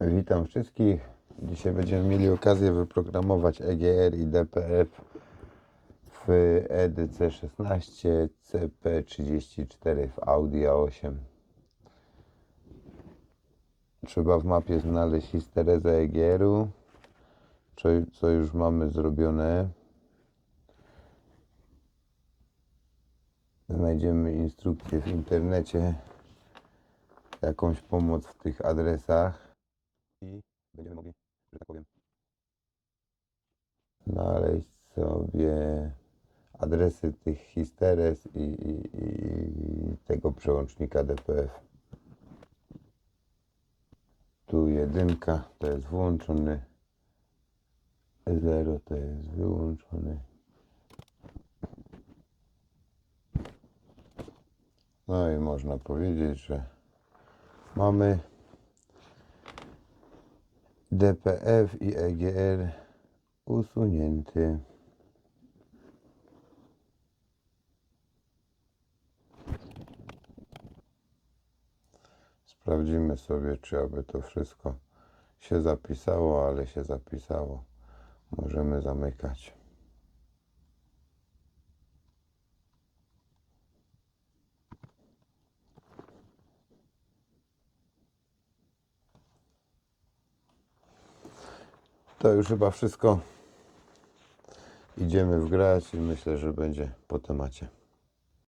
Witam wszystkich. Dzisiaj będziemy mieli okazję wyprogramować EGR i DPF w E EDC16 CP34 w Audi A8. Trzeba w mapie znaleźć histerezę EGR-u, co już mamy zrobione. Znajdziemy instrukcję w internecie, jakąś pomoc w tych adresach i będziemy mogli, że tak powiem, znaleźć sobie adresy tych histeres i, i, i tego przełącznika DPF. Tu jedynka to jest włączony, 0 to jest wyłączony. No i można powiedzieć, że mamy DPF i EGR usunięty. Sprawdzimy sobie, czy aby to wszystko się zapisało, ale się zapisało. Możemy zamykać. To już chyba wszystko. Idziemy wgrać i myślę, że będzie po temacie.